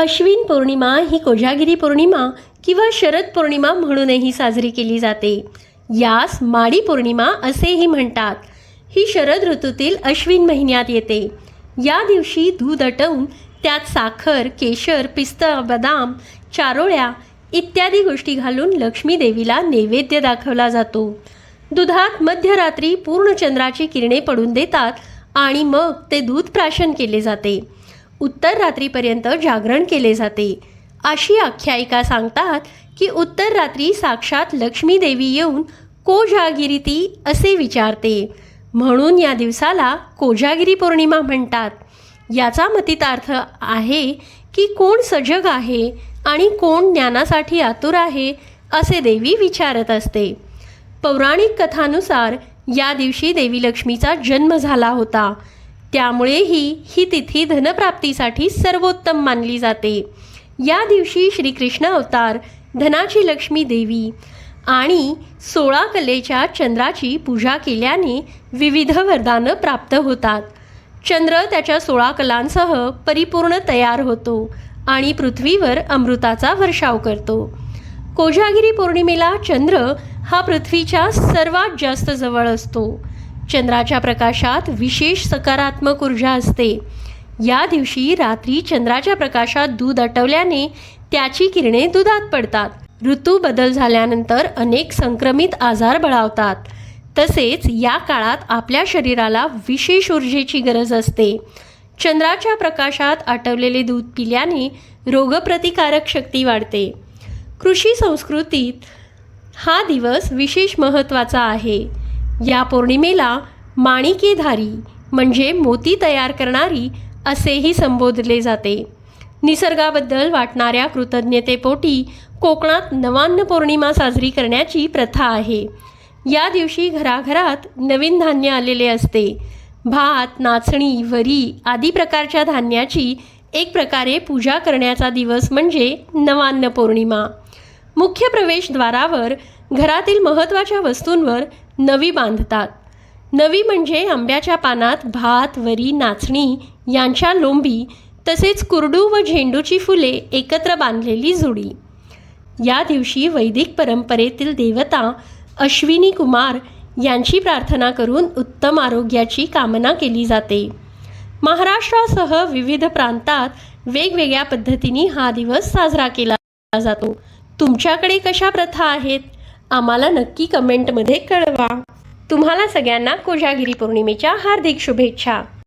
अश्विन पौर्णिमा ही कोजागिरी पौर्णिमा किंवा शरद पौर्णिमा म्हणूनही साजरी केली जाते. यास माडी पौर्णिमा असेही म्हणतात. ही शरद ऋतूतील अश्विन महिन्यात येते. या दिवशी दूध अटवून त्यात साखर केशर पिस्ता बदाम चारोळ्या इत्यादी गोष्टी घालून लक्ष्मी देवीला नैवेद्य दाखवला जातो. दुधात मध्यरात्री पूर्ण चंद्राची किरणे पडून देतात आणि मग ते दूध प्राशन केले जाते. उत्तर रात्रीपर्यंत जागरण केले जाते. अशी आख्यायिका सांगतात की उत्तर रात्री साक्षात लक्ष्मी देवी येऊन कोजागिरीती असे विचारते. म्हणून या दिवसाला कोजागिरी पौर्णिमा म्हणतात. याचा मतितार्थ आहे की कोण सजग आहे आणि कोण ज्ञानासाठी आतुर आहे असे देवी विचारत असते. पौराणिक कथानुसार या दिवशी देवी लक्ष्मीचा जन्म झाला होता. त्यामुळेही ही तिथी धनप्राप्तीसाठी सर्वोत्तम मानली जाते. या दिवशी श्रीकृष्ण अवतार धनाची लक्ष्मी देवी आणि सोळा कलेच्या चंद्राची पूजा केल्याने विविध वरदानं प्राप्त होतात. चंद्र त्याच्या सोळा कलांसह परिपूर्ण तयार होतो आणि पृथ्वीवर अमृताचा वर्षाव करतो. कोजागिरी पौर्णिमेला चंद्र हा पृथ्वीच्या सर्वात जास्त जवळ असतो. चंद्राच्या प्रकाशात विशेष सकारात्मक ऊर्जा असते. या दिवशी रात्री चंद्राच्या प्रकाशात दूध आटवल्याने त्याची किरणे दुधात पडतात. ऋतू बदल झाल्यानंतर अनेक संक्रमित आजार बळावतात. तसेच या काळात आपल्या शरीराला विशेष ऊर्जेची गरज असते. चंद्राच्या प्रकाशात आटवलेले दूध पिल्याने रोगप्रतिकारक शक्ती वाढते. कृषी संस्कृतीत हा दिवस विशेष महत्त्वाचा आहे. या पौर्णिमेला माणिकेधारी म्हणजे मोती तयार करणारी असेही संबोधले जाते. निसर्गाबद्दल वाटणाऱ्या कृतज्ञतेपोटी कोकणात नवान्न पौर्णिमा साजरी करण्याची प्रथा आहे. या दिवशी घराघरात नवीन धान्य आलेले असते. भात नाचणी वरी आदी प्रकारच्या धान्याची एक प्रकारे पूजा करण्याचा दिवस म्हणजे नवान्न पौर्णिमा. मुख्य प्रवेशद्वारावर घरातील महत्त्वाच्या वस्तूंवर नवी बांधतात. नवी म्हणजे आंब्याच्या पानात भात वरी नाचणी यांच्या लोंबी तसेच कुरडू व झेंडूची फुले एकत्र बांधलेली जुडी. या दिवशी वैदिक परंपरेतील देवता अश्विनी कुमार यांची प्रार्थना करून उत्तम आरोग्याची कामना केली जाते. महाराष्ट्रासह विविध प्रांतात वेगवेगळ्या पद्धतीने हा दिवस साजरा केला जातो. तुमच्याकडे कशा प्रथा आहेत? आम्हाला नक्की कमेंटमध्ये कळवा. तुम्हाला सगळ्यांना कोजागिरी पौर्णिमेच्या हार्दिक शुभेच्छा.